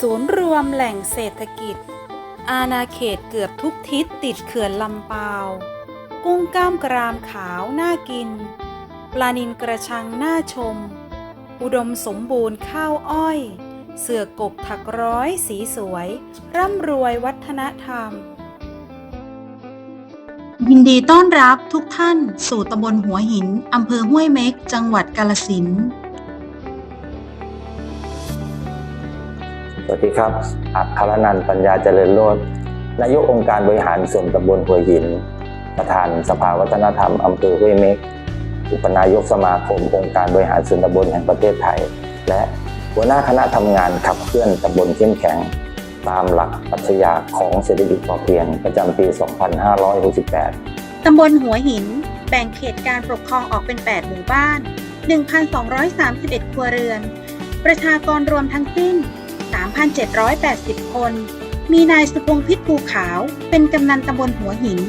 ศูนย์รวมแหล่งเศรษฐกิจ อาณาเขตเกือบทุกทิศติดเขื่อนลำปาว กุ้งก้ามกรามขาวน่ากิน ปลานินกระชังน่าชม อุดมสมบูรณ์ข้าวอ้อย เสือกกถักร้อยสีสวย ร่ำรวยวัฒนธรรม ยินดีต้อนรับทุกท่านสู่ตำบลหัวหินอำเภอห้วยเม็ก จังหวัดกาลสินธุ์ สวัสดีครับ อัครนันท์ปัญญาเจริญโลดนายกองค์การบริหารส่วนตำบลหัวหิน ประธานสภาวัฒนธรรมอำเภอห้วยเม็ก อุปนายกสมาคมองค์การบริหารส่วนตำบลแห่งประเทศไทย และหัวหน้าคณะทำงานขับเคลื่อนตำบลเข้มแข็ง ตามหลักปรัชญาของเศรษฐกิจพอเพียงประจำปี 2568 ตำบลหัวหิน แบ่งเขตการปกครองออกเป็น 8 หมู่บ้าน 1,231 ครัวเรือน ประชากรรวมทั้งสิ้น 3,780 คน มีนายสุพงพิษภูขาว เป็นกำนันตำบลหัวหิน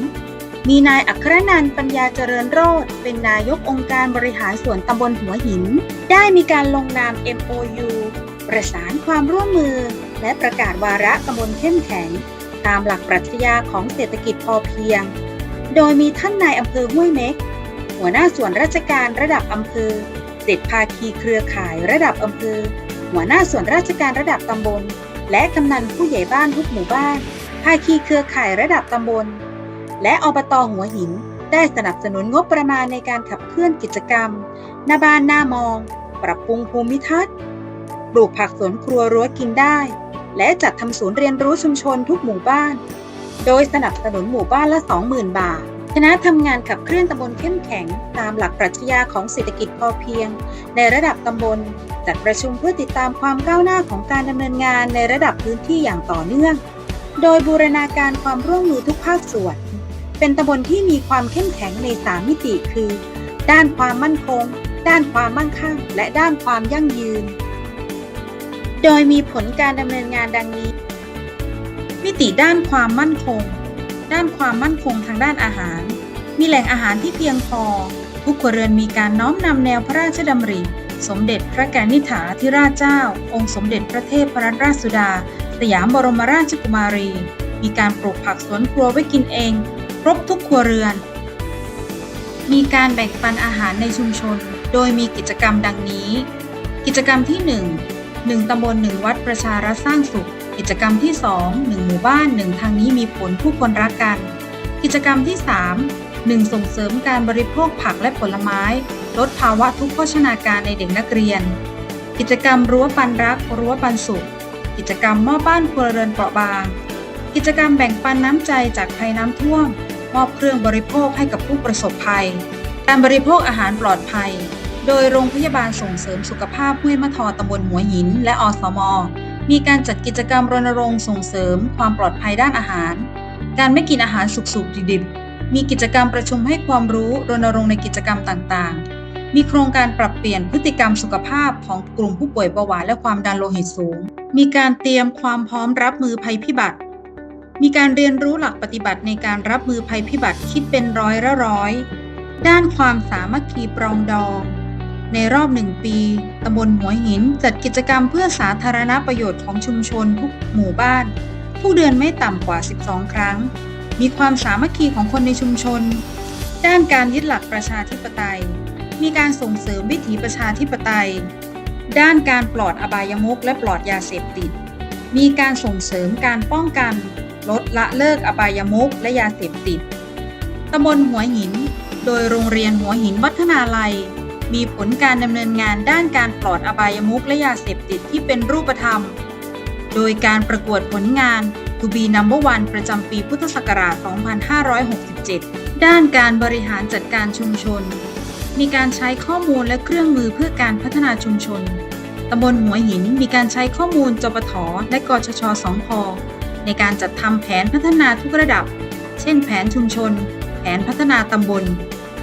มีนายอัครนันปัญญาเจริญโรธเป็นนายกองค์การบริหารส่วนตำบลหัวหิน ได้มีการลงนาม MOU ประสานความร่วมมือ และประกาศวาระตำบลเข้มแข็ง ตามหลักปรัชญาของเศรษฐกิจพอเพียง โดยมีท่านนายอำเภอห้วยเม็ก หัวหน้าส่วนราชการระดับอำเภอเจ็ดภาคีเครือข่ายระดับอำเภอ หัวหน้าส่วนราชการระดับตำบล และกำนันผู้ใหญ่บ้านทุกหมู่บ้านภาคีเครือข่ายระดับตำบล และอบตหัวหิน ได้สนับสนุนงบประมาณในการขับเคลื่อนกิจกรรมหน้าบ้านหน้ามอง ปรับปรุงภูมิทัศน์ ปลูกผักสวนครัวรั้วกินได้ และจัดทำศูนย์เรียนรู้ชุมชนทุกหมู่บ้าน โดยสนับสนุนหมู่บ้านละ 20,000 บาท คณะทำงานขับเคลื่อนตำบลเข้มแข็ง ตามหลักปรัชญาของเศรษฐกิจพอเพียง ในระดับตำบล จัดประชุมเพื่อติดตามความก้าวหน้าของการดำเนินงานในระดับพื้นที่อย่างต่อเนื่อง โดยบูรณาการความร่วมมือทุกภาคส่วน เป็นตำบลที่มีความเข้มแข็งใน 3 มิติคือ ด้านความมั่นคง ด้านความมั่งคั่ง และด้านความยั่งยืน โดยมีผลการดำเนินงานดังนี้ มิติด้านความมั่นคง ด้านความมั่นคงทางด้านอาหาร มีแหล่งอาหารที่เพียงพอ ทุกครัวเรือนมีการน้อมนำแนวพระราชดำริ สมเด็จพระกนิษฐาธิราชเจ้า องค์สมเด็จพระเทพรัตนราชสุดา สยามบรมราชกุมารี มีการปลูกผักสวนครัวไว้กินเอง ครบทุกครัวเรือน มีการแบ่งปันอาหารในชุมชน โดยมีกิจกรรมดังนี้ กิจกรรมที่ 1 1ตำบล1วัดประชารัฐสร้างสุข กิจกรรมที่ 2 1 หมู่บ้าน 1 ทางนี้มีผลผู้คนรักกัน กิจกรรมที่ 3 1 ส่งเสริมการบริโภคผักและผลไม้ ลดภาวะทุกข์โภชนาการในเด็กนักเรียน กิจกรรมรั้วปันรัก รั้วปันสุข กิจกรรมมอบบ้านครัวเรือนเปราะบาง กิจกรรมแบ่งปันน้ำใจจากภัยน้ำท่วม มอบเครื่องบริโภคให้กับผู้ประสบภัย การบริโภคอาหารปลอดภัย โดยโรงพยาบาลส่งเสริมสุขภาพห้วยมะทอตำบลหัวหิน และอสม มีการจัดกิจกรรมรณรงค์ส่งเสริม ความปลอดภัยด้านอาหาร การไม่กินอาหารสุกๆดิบๆ มีกิจกรรมประชุมให้ความรู้รณรงค์ในกิจกรรมต่างๆ มีโครงการปรับเปลี่ยนพฤติกรรมสุขภาพของกลุ่มผู้ป่วยเบาหวานและความดันโลหิตสูง มีการเตรียมความพร้อมรับมือภัยพิบัติ มีการเรียนรู้หลักปฏิบัติในการรับมือภัยพิบัติคิดเป็นร้อยละร้อย ด้านความสามัคคีปรองดอง ในรอบหนึ่งปี ตำบลหัวหินจัดกิจกรรมเพื่อสาธารณประโยชน์ของชุมชนทุกหมู่บ้าน ทุกเดือนไม่ต่ำกว่า 12 ครั้ง มีความสามัคคีของคนในชุมชน ด้านการยึดหลักประชาธิปไตย มีการส่งเสริมวิถีประชาธิปไตย ด้านการปลอดอบายมุขและปลอดยาเสพติด มีการส่งเสริมการป้องกัน ลดละเลิกอบายมุขและยาเสพติด ตำบลหัวหิน โดยโรงเรียนหัวหินวัฒนาลัย มีผลการดำเนินงานด้านการปลอดอบายมุขและยาเสพติดที่เป็นรูปธรรม โดยการประกวดผลงาน To be number one ประจำปีพุทธศักราช 2567 ด้านการบริหารจัดการชุมชน มีการใช้ข้อมูลและเครื่องมือเพื่อการพัฒนาชุมชน ตำบลหัวหินมีการใช้ข้อมูลจปทและกชชสองพในการจัดทำแผนพัฒนาทุกระดับ เช่น แผนชุมชน แผนพัฒนาตำบล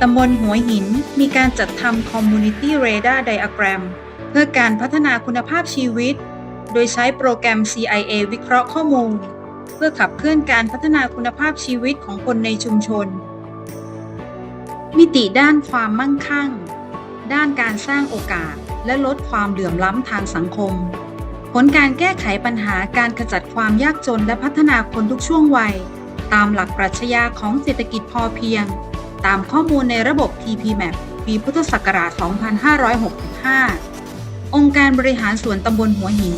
ตำบลหัวหินมีการจัดทำ Community Radar Diagram เพื่อการพัฒนาคุณภาพชีวิต โดยใช้โปรแกรม CIA วิเคราะห์ข้อมูล เพื่อขับเคลื่อนการพัฒนาคุณภาพชีวิตของคนในชุมชน มิติด้านความมั่งคั่ง ด้านการสร้างโอกาส และลดความเหลื่อมล้ำทางสังคม ผลการแก้ไขปัญหาการขจัดความยากจนและพัฒนาคนทุกช่วงวัย ตามหลักปรัชญาของเศรษฐกิจพอเพียง ตามข้อมูลในระบบ TPMAP ปีพุทธศักราช 2565 องค์การบริหารส่วนตำบลหัวหิน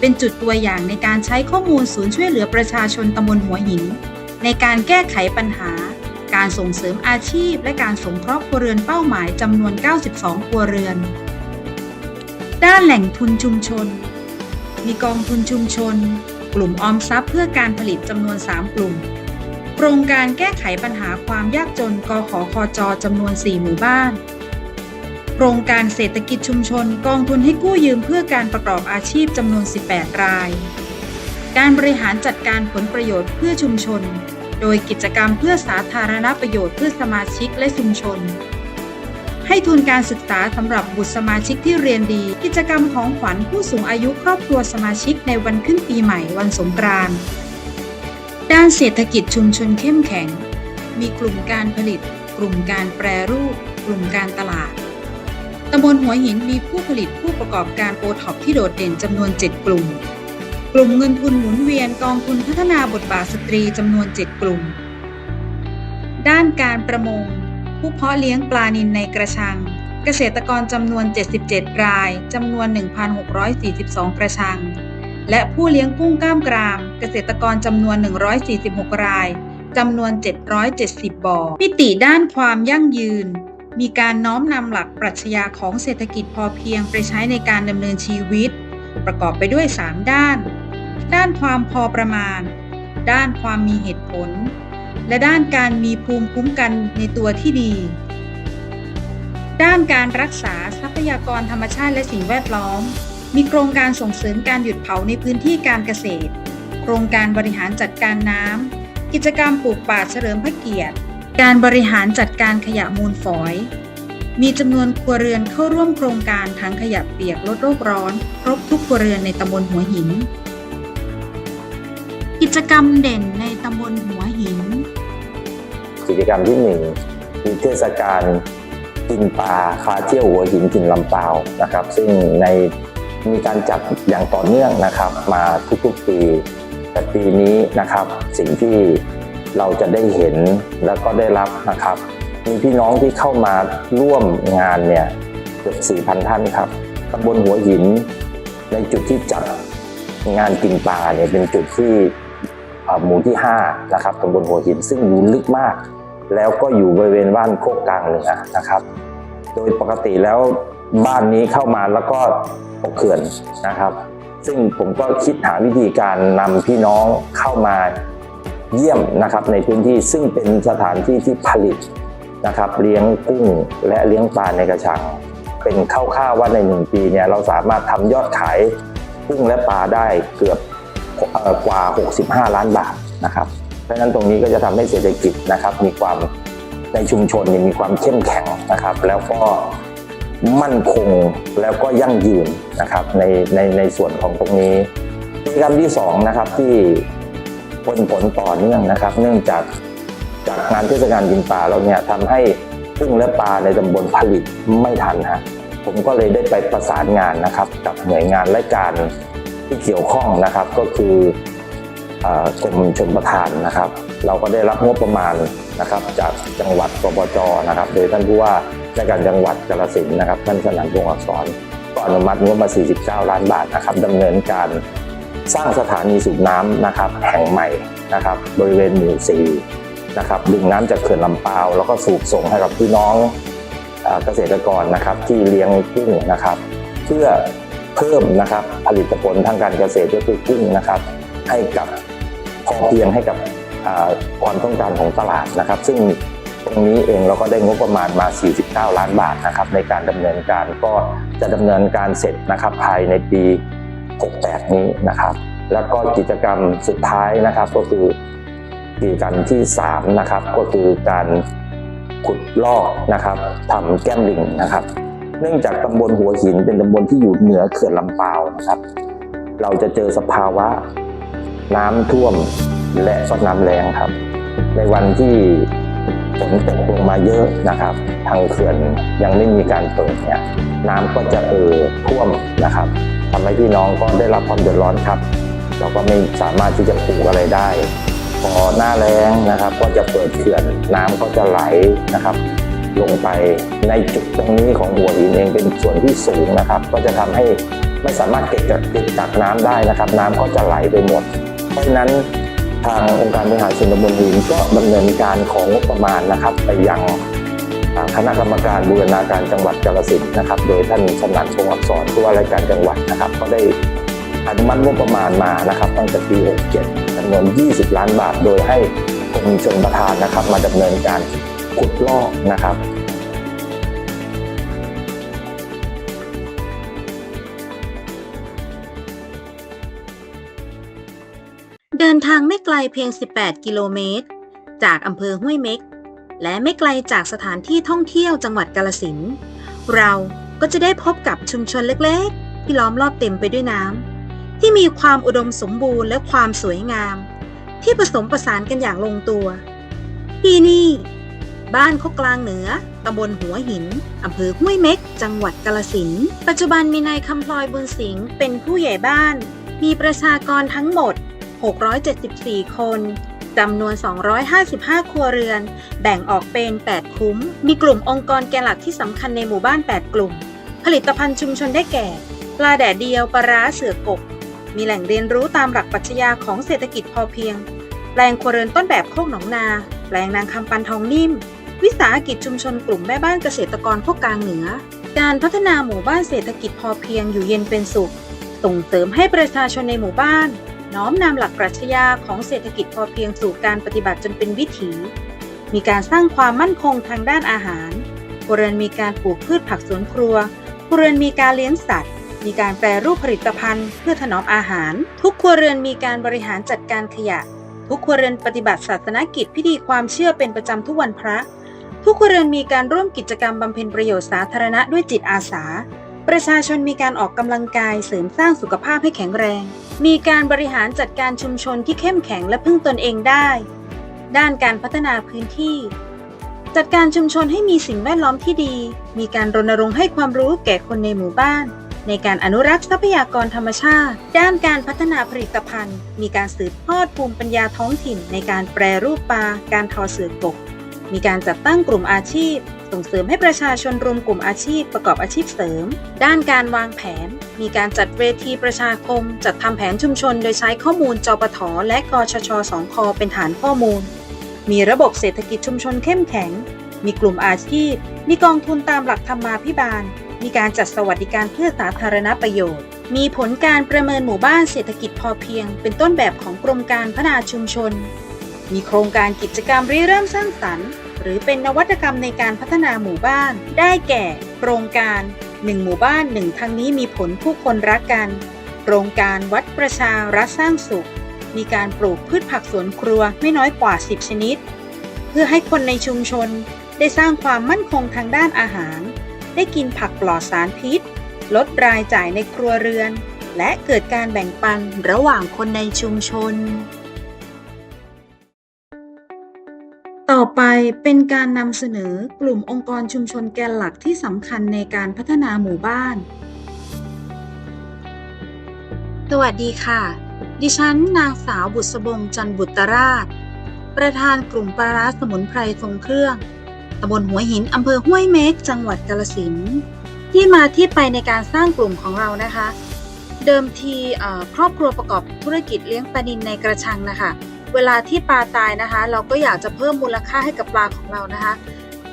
เป็นจุดตัวอย่างในการใช้ข้อมูลศูนย์ช่วยเหลือประชาชนตำบลหัวหิน ในการแก้ไขปัญหา การส่งเสริมอาชีพ และการสงเคราะห์ครัวเรือนเป้าหมายจำนวน 92 ครัวเรือน ด้านแหล่งทุนชุมชน มีกองทุนชุมชน กลุ่มออมทรัพย์เพื่อการผลิตจำนวน 3 กลุ่ม ครงการแก้ไขปัญหาความยากจน กขคจจำนวน 4 หมู่บ้าน โครงการเศรษฐกิจชุมชนกองทุนให้กู้ยืมเพื่อการประกอบอาชีพจำนวน 18 ราย การบริหารจัดการผลประโยชน์เพื่อชุมชน โดยกิจกรรมเพื่อสาธารณประโยชน์เพื่อสมาชิกและชุมชน ให้ทุนการศึกษาสำหรับบุตรสมาชิกที่เรียนดี กิจกรรมของขวัญผู้สูงอายุครอบครัวสมาชิกในวันขึ้นปีใหม่วันสงกรานต์ ด้านเศรษฐกิจชุมชนเข้มแข็ง มีกลุ่มการผลิต กลุ่มการแปรรูป กลุ่มการตลาดตำบลหัวหินมีผู้ผลิตผู้ประกอบการโอท็อปที่โดดเด่นจำนวน 7 กลุ่ม กลุ่มเงินทุนหมุนเวียนกองทุนพัฒนาบทบาทสตรีจำนวน 7 กลุ่ม ด้านการประมง ผู้เพาะเลี้ยงปลานิลในกระชัง เกษตรกรจำนวน 77 รายจำนวน 1,642 กระชัง และผู้เลี้ยงกุ้งกล้ามกราม เกษตรกรจำนวน 146 รายจำนวน 770 บ่อ มิติด้านความยั่งยืน มีการน้อมนำหลักปรัชญาของเศรษฐกิจพอเพียงไปใช้ในการดำเนินชีวิต ประกอบไปด้วย 3 ด้าน ด้านความพอประมาณ ด้านความมีเหตุผล และด้านการมีภูมิคุ้มกันในตัวที่ดี ด้านการรักษาทรัพยากรธรรมชาติและสิ่งแวดล้อม มีโครงการส่งเสริมการหยุดเผาในพื้นที่การเกษตร โครงการบริหารจัดการน้ำ กิจกรรมปลูกป่าเฉลิมพระเกียรติ การบริหารจัดการขยะมูลฝอย มีจำนวนครัวเรือนเข้าร่วมโครงการทั้งขยะเปียกลดโลกร้อน ครบทุกครัวเรือนในตำบลหัวหิน กิจกรรมเด่นในตำบลหัวหิน กิจกรรมที่หนึ่งมีเทศกาลกินปลาคาเที่ยวหัวหินกินลำเป่านะครับ ซึ่งใน มีการจัดอย่างต่อเนื่องนะครับ มาทุกๆปี แต่ปีนี้นะครับสิ่งที่เราจะได้เห็นแล้วก็ได้รับนะครับ มีพี่น้องที่เข้ามาร่วมงานเนี่ยเกือบ4,000 ท่านครับตำบลหัวหิน ในจุดที่จัดงานกินปลาเนี่ยเป็นจุดที่หมู่ที่5นะครับตำบลหัวหินซึ่งอยู่ลึกมาก แล้วก็อยู่บริเวณบ้านโคกกลางเหนือนะครับ โดยปกติแล้วบ้านนี้เข้ามาแล้วก็ ตกเขื่อนนะครับ ซึ่งผมก็คิดหาวิธีการนำพี่น้องเข้ามาเยี่ยมนะครับในพื้นที่ซึ่งเป็นสถานที่ที่ผลิตนะครับ เลี้ยงกุ้งและเลี้ยงปลาในกระชัง เป็นคร่าวๆว่าในหนึ่งปีเนี่ยเราสามารถทำยอดขายกุ้งและปลาได้เกือบเอ่อกว่า 65 ล้านบาทนะครับเพราะฉะนั้นตรงนี้ก็จะทำให้เศรษฐกิจนะครับ มีความในชุมชนมีความเข้มแข็งนะครับ แล้วก็ มั่นคงแล้วก็ยั่งยืนนะครับในในในส่วนของตรงนี้กิจกรรมที่สองนะครับที่ผลผลต่อเนื่องนะครับ เนื่องจากจากงานเทศกาลกินปลาเราเนี่ยทำให้กุ้งและปลาในตำบลผลิตไม่ทันฮะผมก็เลยได้ไปประสานงานนะครับ กับหน่วยงานและการที่เกี่ยวข้องนะครับก็คือกรมชลประทานนะครับ เราก็ได้รับงบประมาณนะครับ จากจังหวัดปปจนะครับ โดยท่านผู้ว่า ราชการจังหวัดกาฬสินธุ์นะครับท่านสนั่นพงศ์อักษรก็อนุมัติงบมา 49 ล้านบาทนะครับดำเนินการสร้างสถานีสูบน้ำนะครับแห่งใหม่นะครับบริเวณหมู่4นะครับดึงน้ำจากเขื่อนลำปาว แล้วก็สูบส่งให้กับพี่น้องเกษตรกรนะครับที่เลี้ยงกุ้งนะครับ เพื่อเพิ่มนะครับผลิตผลทางการเกษตรก็คือกุ้งนะครับ ให้กับพอเพียงให้กับความต้องการของตลาดนะครับ ซึ่ง รงนี้เองเราก็ได้งบประมาณมา 49 ล้านบาทนะครับในการดำเนินการก็จะดำเนินการเสร็จนะครับภายในปี 68 นี้นะครับ แล้วก็กิจกรรมสุดท้ายนะครับก็คือกิจกรรมที่3นะครับก็คือการขุดลอกนะครับทำแก้มลิงนะครับ เนื่องจากตำบลหัวหินเป็นตำบลที่อยู่เหนือเขื่อนลำปาวนะครับ เราจะเจอสภาวะน้ำท่วมและก็น้ำแรงครับ ในวันที่ ตกลงมาเยอะนะครับ ทางเขื่อนยังไม่มีการเปิดเนี่ยน้ำก็จะเอ่อท่วมนะครับทำให้พี่น้องก็ได้รับความเดือดร้อนครับเราก็ไม่สามารถที่จะปลูกอะไรได้พอหน้าแล้งนะครับ ก็จะเปิดเขื่อนน้ำก็จะไหลนะครับ ลงไปในจุดตรงนี้ของหัวหินเองเป็นส่วนที่สูงนะครับ ก็จะทำให้ไม่สามารถเก็บจากเก็บจากน้ำได้นะครับ น้ำก็จะไหลไปหมด เพราะฉะนั้น ทางองค์การบริหารส่วนตำบลหินก็ดำเนินการของงบประมาณนะครับ ไปยังคณะกรรมการบูรณาการจังหวัดกาฬสินธุ์นะครับ โดยท่านชำนาญชงอักษรผู้ว่าราชการจังหวัดนะครับ ก็ได้อนุมัติงบประมาณมานะครับ ตั้งแต่ปี67จำนวน 20 ล้านบาท โดยให้กรมชนประทานนะครับ มาดำเนินการขุดลอกนะครับ ทางไม่ไกลเพียง 18 กิโลเมตร จากอำเภอห้วยเม็ก และไม่ไกลจากสถานที่ท่องเที่ยวจังหวัดกาลสินเราก็จะได้พบกับชุมชนเล็กๆ ที่ล้อมรอบเต็มไปด้วยน้ำที่มีความอุดมสมบูรณ์และความสวยงาม ที่ผสมประสานกันอย่างลงตัว ที่นี่ บ้านโคกกลางเหนือตำบลหัวหินอำเภอห้วยเม็ก จังหวัดกาลสินปัจจุบันมีนายคำพลอยบุญสิงห์เป็นผู้ใหญ่บ้าน มีประชากรทั้งหมด 674 คน จำนวน 255 ครัวเรือน แบ่งออกเป็น 8 คุ้ม มีกลุ่มองค์กรแกนหลักที่สำคัญในหมู่บ้าน 8 กลุ่ม ผลิตภัณฑ์ชุมชนได้แก่ ปลาแดดเดียวปลาร้าเสือกบ มีแหล่งเรียนรู้ตามหลักปรัชญาของเศรษฐกิจพอเพียง แปลงครัวเรือนต้นแบบโคกหนองนา แปลงนางคำปันทองนิ่ม วิสาหกิจชุมชนกลุ่มแม่บ้านเกษตรกรโคกกลางเหนือ การพัฒนาหมู่บ้านเศรษฐกิจพอเพียงอยู่เย็นเป็นสุขส่งเสริมให้ประชาชนในหมู่บ้าน น้อมนำหลักปรัชญาของเศรษฐกิจพอเพียงสู่การปฏิบัติจนเป็นวิถี มีการสร้างความมั่นคงทางด้านอาหารครัวเรือนมีการปลูกพืชผักสวนครัวครัวเรือนมีการเลี้ยงสัตว์ มีการแปรรูปผลิตภัณฑ์เพื่อถนอมอาหาร ทุกครัวเรือนมีการบริหารจัดการขยะ ทุกครัวเรือนปฏิบัติศาสนกิจพิธีความเชื่อเป็นประจำทุกวันพระ ทุกครัวเรือนมีการร่วมกิจกรรมบำเพ็ญประโยชน์สาธารณะด้วยจิตอาสา ประชาชนมีการออกกำลังกายเสริมสร้างสุขภาพให้แข็งแรง มีการบริหารจัดการชุมชนที่เข้มแข็งและพึ่งตนเองได้ ด้านการพัฒนาพื้นที่ จัดการชุมชนให้มีสิ่งแวดล้อมที่ดี มีการรณรงค์ให้ความรู้แก่คนในหมู่บ้าน ในการอนุรักษ์ทรัพยากรธรรมชาติ ด้านการพัฒนาผลิตภัณฑ์ มีการสืบทอดภูมิปัญญาท้องถิ่น ในการแปรรูปปลา การทอเสือกก มีการจัดตั้งกลุ่มอาชีพ ส่งเสริมให้ประชาชนรวมกลุ่มอาชีพประกอบอาชีพเสริม ด้านการวางแผน มีการจัดเวทีประชาคม จัดทำแผนชุมชน โดยใช้ข้อมูลจปทและกชชสองคเป็นฐานข้อมูล มีระบบเศรษฐกิจชุมชนเข้มแข็ง มีกลุ่มอาชีพ มีกองทุนตามหลักธรรมาภิบาล มีการจัดสวัสดิการเพื่อสาธารณประโยชน์มีผลการประเมินหมู่บ้านเศรษฐกิจพอเพียง เป็นต้นแบบของกรมการพัฒนาชุมชน มีโครงการกิจกรรมริเริ่มสร้างสรรค์ หรือเป็นนวัตกรรมในการพัฒนาหมู่บ้าน ได้แก่ โครงการ1หมู่บ้านหนึ่งทางนี้มีผลผู้คนรักกัน โครงการวัดประชารัฐสร้างสุข มีการปลูกพืชผักสวนครัวไม่น้อยกว่า 10 ชนิด เพื่อให้คนในชุมชนได้สร้างความมั่นคงทางด้านอาหาร ได้กินผักปลอดสารพิษ ลดรายจ่ายในครัวเรือน และเกิดการแบ่งปันระหว่างคนในชุมชน อไปเป็นการนำเสนอกลุ่มองค์กรชุมชนแกนหลักที่สำคัญในการพัฒนาหมู่บ้าน สวัสดีค่ะ ดิฉันนางสาวบุษบงจันทร์บุตรราช ประธานกลุ่มปลาร้าสมุนไพรทรงเครื่องตำบลหัวหินอำเภอห้วยเม็กจังหวัดกาฬสินธุ์ที่มาที่ไปในการสร้างกลุ่มของเรานะคะ เดิมทีครอบครัวประกอบธุรกิจเลี้ยงปลานิลในกระชังนะคะ เวลาที่ปลาตายนะคะ เราก็อยากจะเพิ่มมูลค่าให้กับปลาของเรานะคะ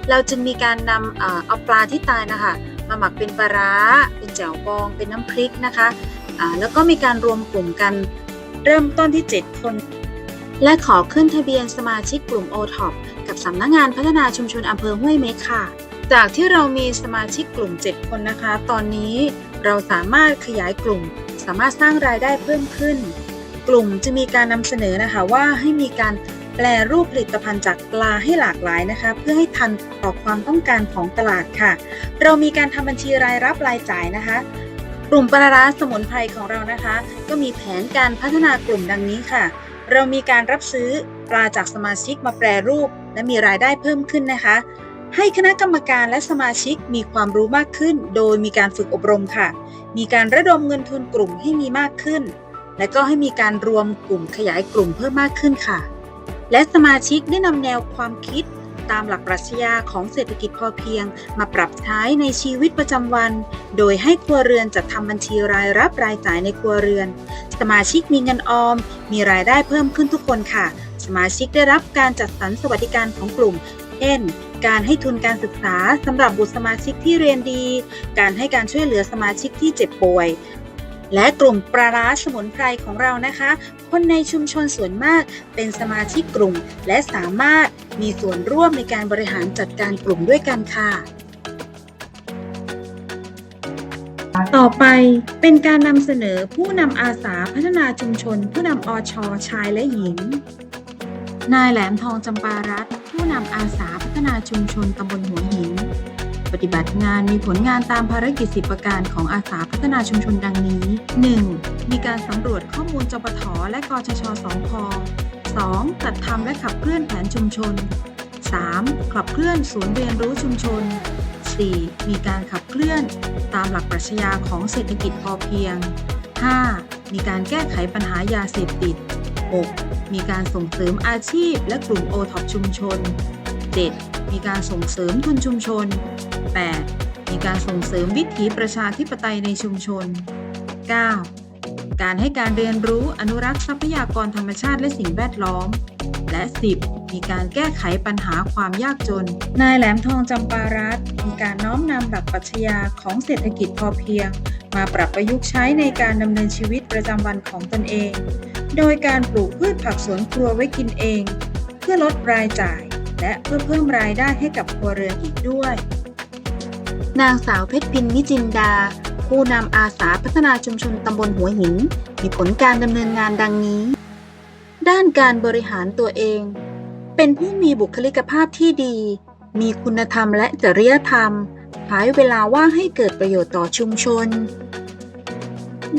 เราจึงมีการนำเอาปลาที่ตายนะคะ มาหมักเป็นปลาร้า เป็นแจ่วบอง เป็นน้ำพริกนะคะแล้วก็มีการรวมกลุ่มกันเริ่มต้นที่ 7 คน และขอขึ้นทะเบียนสมาชิกกลุ่ม o t o p กับสำนักงงานพัฒนาชุมชนอำเภอห้วยเม็กค่ะ จากที่เรามีสมาชิกกลุ่ม 7 คนนะคะ ตอนนี้เราสามารถขยายกลุ่ม สามารถสร้างรายได้เพิ่มขึ้น กลุ่มจะมีการนำเสนอนะคะว่าให้มีการแปลรูปผลิตภัณฑ์จากปลาให้หลากหลายนะคะ เพื่อให้ทันต่อความต้องการของตลาดค่ะ เรามีการทำบัญชีรายรับรายจ่ายนะคะ กลุ่มปลาร้าสมุนไพรของเรานะคะ ก็มีแผนการพัฒนากลุ่มดังนี้ค่ะ เรามีการรับซื้อปลาจากสมาชิกมาแปรรูป และมีรายได้เพิ่มขึ้นนะคะ ให้คณะกรรมการและสมาชิกมีความรู้มากขึ้น โดยมีการฝึกอบรมค่ะ มีการระดมเงินทุนกลุ่มให้มีมากขึ้น และก็ให้มีการรวมกลุ่มขยายกลุ่มเพิ่มมากขึ้นค่ะ และสมาชิกได้นำแนวความคิดตามหลักปรัชญาของเศรษฐกิจพอเพียง มาปรับใช้ในชีวิตประจำวัน โดยให้ครัวเรือนจัดทำบัญชีรายรับรายจ่ายในครัวเรือน สมาชิกมีเงินออม มีรายได้เพิ่มขึ้นทุกคนค่ะ สมาชิกได้รับการจัดสรรสวัสดิการของกลุ่ม เช่น การให้ทุนการศึกษาสำหรับบุตรสมาชิกที่เรียนดี การให้การช่วยเหลือสมาชิกที่เจ็บป่วย และกลุ่มปลาร้าสมุนไพรของเรานะคะ คนในชุมชนส่วนมากเป็นสมาชิกกลุ่ม และสามารถมีส่วนร่วมในการบริหารจัดการกลุ่มด้วยกันค่ะ ต่อไปเป็นการนำเสนอผู้นำอาสาพัฒนาชุมชน ผู้นำอชชายและหญิง นายแหลมทองจำปารัตผู้นำอาสาพัฒนาชุมชนตำบลหัวหิน ปฏิบัติงานมีผลงานตามภารกิจสิบประการของอาสาพัฒนาชุมชนดังนี้ 1. มีการสำรวจข้อมูลจปทและกชชสองพ 2. จัดทำและขับเคลื่อนแผนชุมชน 3. ขับเคลื่อนศูนย์เรียนรู้ชุมชน 4. มีการขับเคลื่อนตามหลักปรัชญาของเศรษฐกิจพอเพียง 5. มีการแก้ไขปัญหายาเสพติด 6. มีการส่งเสริมอาชีพและกลุ่มโอท็อปชุมชน 7. มีการส่งเสริมทุนชุมชน 8. มีการส่งเสริมวิถีประชาธิปไตยในชุมชน 9. การให้การเรียนรู้อนุรักษ์ทรัพยากรธรรมชาติและสิ่งแวดล้อม และ 10. มีการแก้ไขปัญหาความยากจน นายแหลมทองจำปารัตมีการน้อมนำหลักปรัชญาของเศรษฐกิจพอเพียง มาปรับประยุกต์ใช้ในการดำเนินชีวิตประจำวันของตนเอง โดยการปลูกพืชผักสวนครัวไว้กินเอง เพื่อลดรายจ่าย และเพื่อเพิ่มรายได้ให้กับครัวเรือนอีกด้วย นางสาวเพชรพินมิจินดา ผู้นำอาสาพัฒนาชุมชนตำบลหัวหิน มีผลการดำเนินงานดังนี้ ด้านการบริหารตัวเอง เป็นผู้มีบุคลิกภาพที่ดี มีคุณธรรมและจริยธรรมใช้เวลาว่างให้เกิดประโยชน์ต่อชุมชน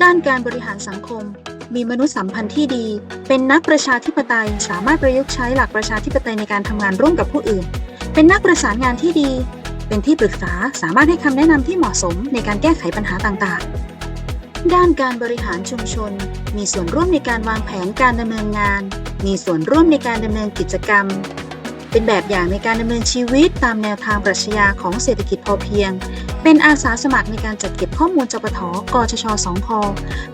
ด้านการบริหารสังคม มีมนุษยสัมพันธ์ที่ดี เป็นนักประชาธิปไตย สามารถประยุกต์ใช้หลักประชาธิปไตยในการทำงานร่วมกับผู้อื่น เป็นนักประสานงานที่ดี เป็นที่ปรึกษาสามารถให้คำแนะนำที่เหมาะสมในการแก้ไขปัญหาต่างๆ ด้านการบริหารชุมชน มีส่วนร่วมในการวางแผนการดำเนินงาน มีส่วนร่วมในการดำเนินกิจกรรมเป็นแบบอย่างในการดำเนินชีวิตตามแนวทางปรัชญาของเศรษฐกิจพอเพียง เป็นอาสาสมัครในการจัดเก็บข้อมูลจปทกชชสองพ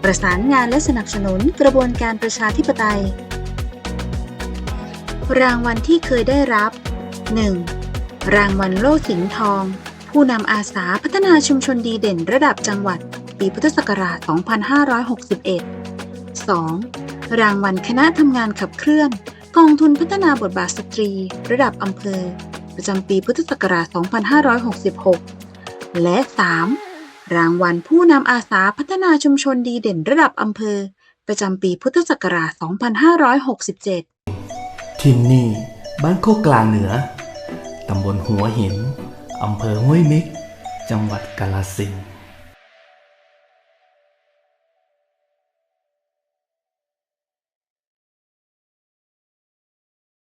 ประสานงานและสนับสนุนกระบวนการประชาธิปไตย รางวัลที่เคยได้รับ 1. รางวัลโล่สิงทอง ผู้นำอาสาพัฒนาชุมชนดีเด่นระดับจังหวัด ปีพุทธศักราช 2561 2. รางวัลคณะทำงานขับเคลื่อนกองทุนพัฒนาบทบาทสตรี ระดับอำเภอ ประจำปีพุทธศักราช 2566 และ 3. รางวัลผู้นำอาสาพัฒนาชุมชนดีเด่นระดับอำเภอ ประจำปีพุทธศักราช 2567 ที่นี่ บ้านโคกกลางเหนือ ตำบลหัวหิน อำเภอห้วยมิก จังหวัดกาลสินธุ์